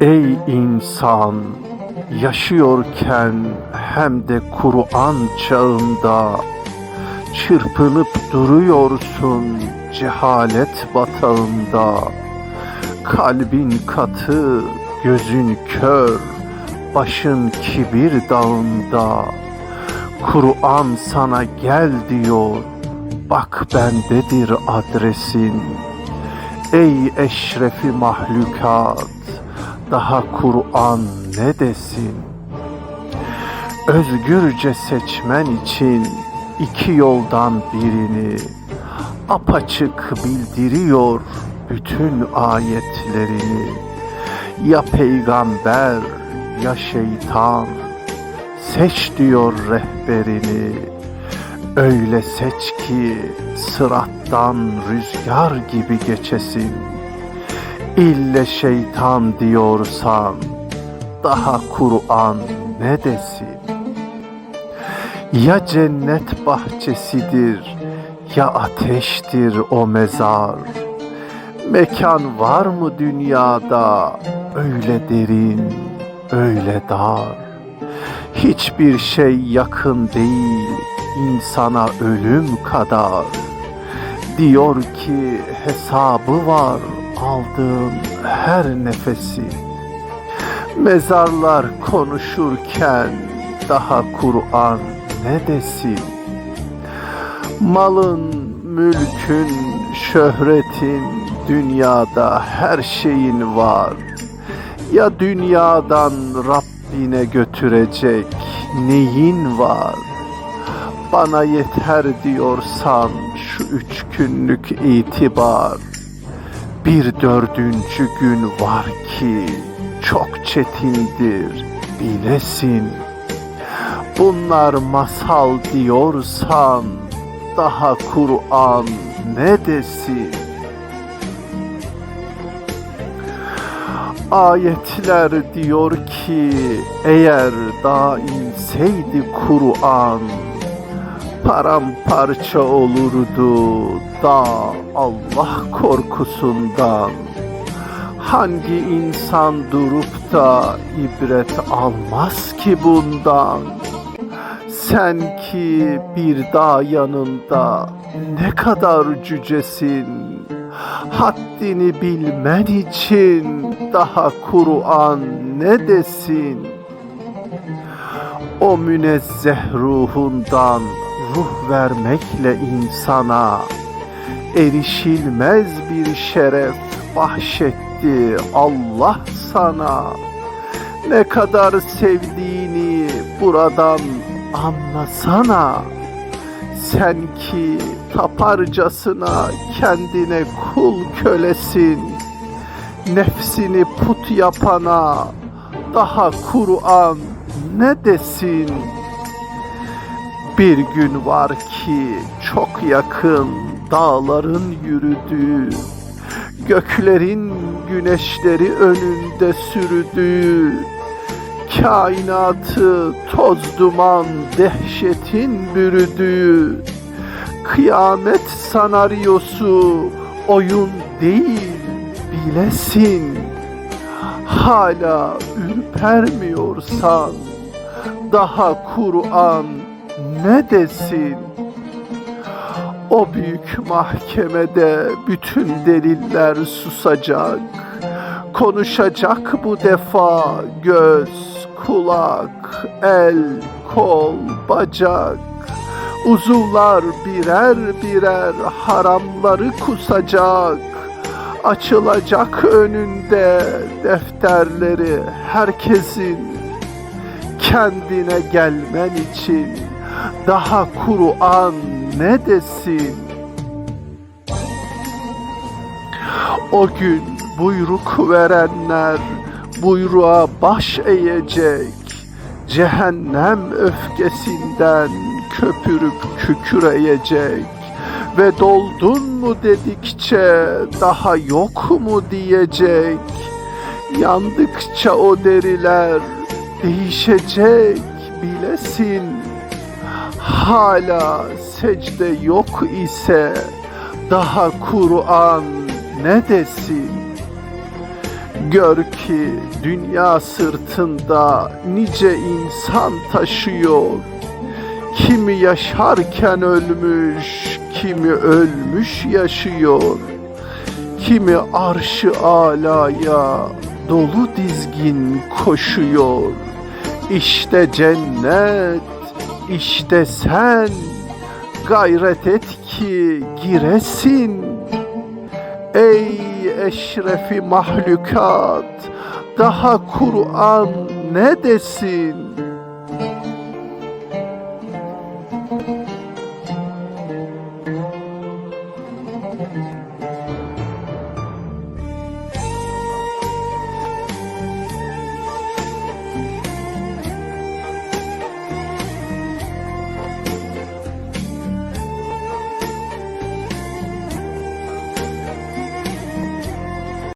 İnsan yaşıyorken hem de Kur'an çağında çırpınıp duruyorsun cehalet batağında. Kalbin katı, gözün kör, başın kibir dağında. Kur'an sana gel diyor, bak bendedir adresin. Ey eşrefi mahlukat, daha Kur'an ne desin? Özgürce seçmen için iki yoldan birini apaçık bildiriyor bütün ayetlerini. Ya peygamber ya şeytan seç diyor rehberini. Öyle seç ki sırattan rüzgar gibi geçesin. İlle şeytan diyorsan daha Kur'an ne desin? Ya cennet bahçesidir ya ateştir o mezar. Mekan var mı dünyada öyle derin, öyle dar? Hiçbir şey yakın değil insana ölüm kadar. Diyor ki hesabı var aldığın her nefesi. Mezarlar konuşurken daha Kur'an ne desin? Malın, mülkün, şöhretin, dünyada her şeyin var. Ya dünyadan Rabbine götürecek neyin var? Bana yeter diyorsan şu üç günlük itibar. Bir dördüncü gün var ki çok çetindir bilesin. Bunlar masal diyorsan daha Kur'an ne desin? Ayetler diyor ki eğer daha inseydi Kur'an paramparça olurdu da Allah korkusundan. Hangi insan durup da ibret almaz ki bundan? Sen ki bir dağ yanında ne kadar cücesin. Haddini bilmen için daha Kur'an ne desin? O münezzeh ruhundan ruh vermekle insana erişilmez bir şeref bahşetti Allah sana. Ne kadar sevdiğini buradan anlasana. Sen ki taparcasına kendine kul kölesin. Nefsini put yapana daha Kur'an ne desin? Bir gün var ki çok yakın dağların yürüdüğü, göklerin güneşleri önünde sürdüğü, kainatı toz duman dehşetin bürüdüğü, kıyamet sanaryosu oyun değil bilesin. Hala ürpermiyorsan daha Kur'an ne desin? O büyük mahkemede bütün deliller susacak. Konuşacak bu defa göz, kulak, el, kol, bacak. Uzuvlar birer birer haramları kusacak. Açılacak önünde defterleri herkesin kendine gelmen için daha Kur'an ne desin? O gün buyruk verenler buyruğa baş eğecek. Cehennem öfkesinden köpürüp kükreyecek. Ve doldun mu dedikçe daha yok mu diyecek. Yandıkça o deriler değişecek bilesin. Hala secde yok ise daha Kur'an ne desin? Gör ki dünya sırtında nice insan taşıyor. Kimi yaşarken ölmüş, kimi ölmüş yaşıyor. Kimi arşı alaya dolu dizgin koşuyor. İşte cennet, işte sen gayret et ki giresin. Ey eşrefi mahlukat, daha Kur'an ne desin?